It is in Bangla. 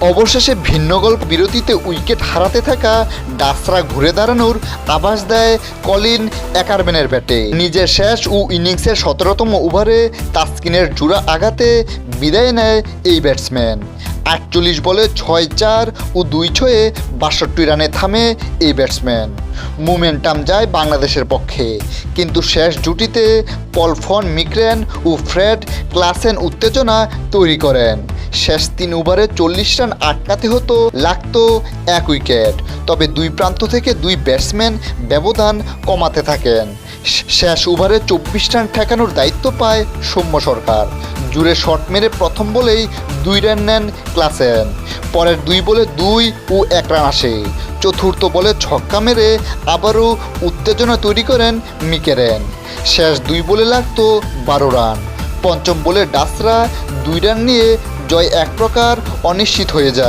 অবশেষে ভিন্ন গল্প বিরতিতে উইকেট হারাতে থাকা ডাসরা ঘুরে দাঁড়ানোর আভাস দেয় কলিন অ্যাকারম্যানের ব্যাটে। নিজের শেষ ও ইনিংসের সতেরোতম ওভারে তাসকিনের জুড়া আঘাতে বিদায় নেয় এই ব্যাটসম্যান। আটচল্লিশ বলে ছয় চার ও দুই ছয়ে বাষট্টি রানে থামে এই ব্যাটসম্যান। মোমেন্টাম যায় বাংলাদেশের পক্ষে। কিন্তু শেষ জুটিতে পলফন মিক্রেন ও ফ্রেড ক্লাসেন উত্তেজনা তৈরি করেন। শেষ তিন ওভারে চল্লিশ রান আটকাতে হতো, লাগতো এক উইকেট। তবে দুই প্রান্ত থেকে দুই ব্যাটসম্যান ব্যবধান কমাতে থাকেন। শেষ ওভারে চব্বিশ রান ঠেকানোর দায়িত্ব পায় সৌম্য সরকার। জুড়ে শট মেরে প্রথম বলেই দুই রান নেন ক্লাসেন। পরের দুই বলে দুই ও এক রান আসে। চতুর্থ বলে ছক্কা মেরে আবারও উত্তেজনা তৈরি করেন মিকেরেন। শেষ দুই বলে লাগতো বারো রান। পঞ্চম বলে ডাসরা দুই রান নিয়ে জয় এক প্রকার অনিশ্চিত হয়ে যায়।